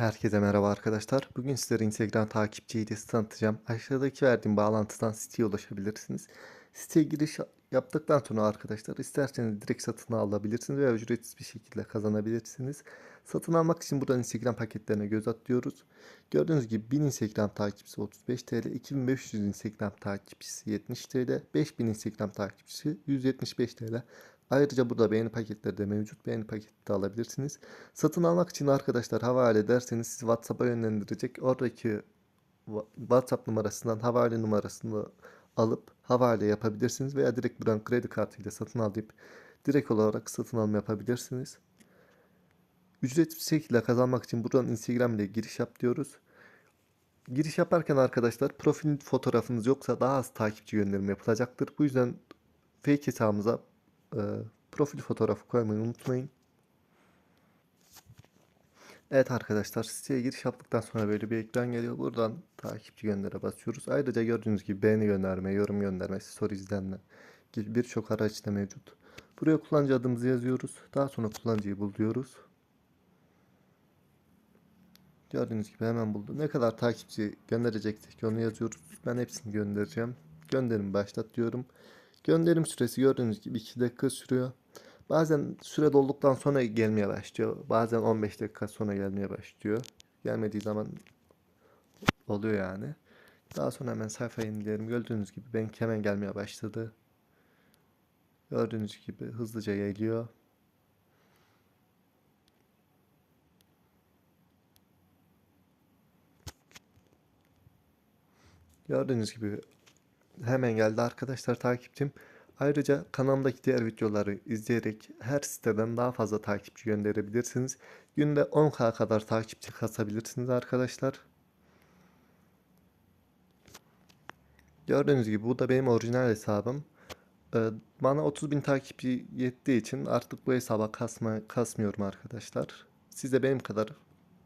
Herkese merhaba arkadaşlar. Bugün sizlere Instagram takipçi hediyesi tanıtacağım. Aşağıdaki verdiğim bağlantıdan siteye ulaşabilirsiniz. Siteye giriş yaptıktan sonra arkadaşlar isterseniz direkt satın alabilirsiniz veya ücretsiz bir şekilde kazanabilirsiniz. Satın almak için buradan Instagram paketlerine göz atıyoruz. Gördüğünüz gibi 1000 Instagram takipçisi 35 TL, 2500 Instagram takipçisi 70 TL, 5000 Instagram takipçisi 175 TL. Ayrıca burada beğeni paketleri de mevcut. Beğeni paketi de alabilirsiniz. Satın almak için arkadaşlar havale ederseniz sizi WhatsApp'a yönlendirecek. Oradaki WhatsApp numarasından havale numarasını alıp havale yapabilirsiniz veya direkt buradan kredi kartıyla satın al deyip direkt olarak satın alma yapabilirsiniz. Ücretsiz bir şekilde kazanmak için buradan Instagram ile giriş yap diyoruz. Giriş yaparken arkadaşlar profil fotoğrafınız yoksa daha az takipçi gönderimi yapılacaktır. Bu yüzden fake hesabımıza e, profil fotoğrafı koymayı unutmayın. Evet arkadaşlar siteye giriş yaptıktan sonra böyle bir ekran geliyor. Buradan takipçi göndere basıyoruz. Ayrıca gördüğünüz gibi beğeni gönderme, yorum gönderme, story izlenme gibi birçok araç da mevcut. Buraya kullanıcı adımızı yazıyoruz. Daha sonra kullanıcıyı buluyoruz. Gördüğünüz gibi hemen buldu. Ne kadar takipçi gönderecektik onu yazıyoruz. Ben hepsini göndereceğim. Gönderim başlat diyorum. Gönderim süresi gördüğünüz gibi 2 dakika sürüyor. Bazen süre dolduktan sonra gelmeye başlıyor. Bazen 15 dakika sonra gelmeye başlıyor. Gelmediği zaman oluyor yani. Daha sonra hemen sayfaya indirelim. Gördüğünüz gibi benimki hemen gelmeye başladı. Gördüğünüz gibi hızlıca geliyor. Gördüğünüz gibi hemen geldi arkadaşlar takipçim. Ayrıca kanalımdaki diğer videoları izleyerek her siteden daha fazla takipçi gönderebilirsiniz. Günde 10k kadar takipçi kasabilirsiniz arkadaşlar. Gördüğünüz gibi bu da benim orijinal hesabım. Ee, Bana 30.000 takipçi yettiği için artık bu hesaba kasma, kasmıyorum arkadaşlar. Siz de benim kadar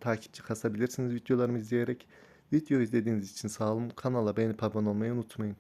takipçi kasabilirsiniz videolarımı izleyerek. Video izlediğiniz için sağ olun. Kanala beğenip abone olmayı unutmayın.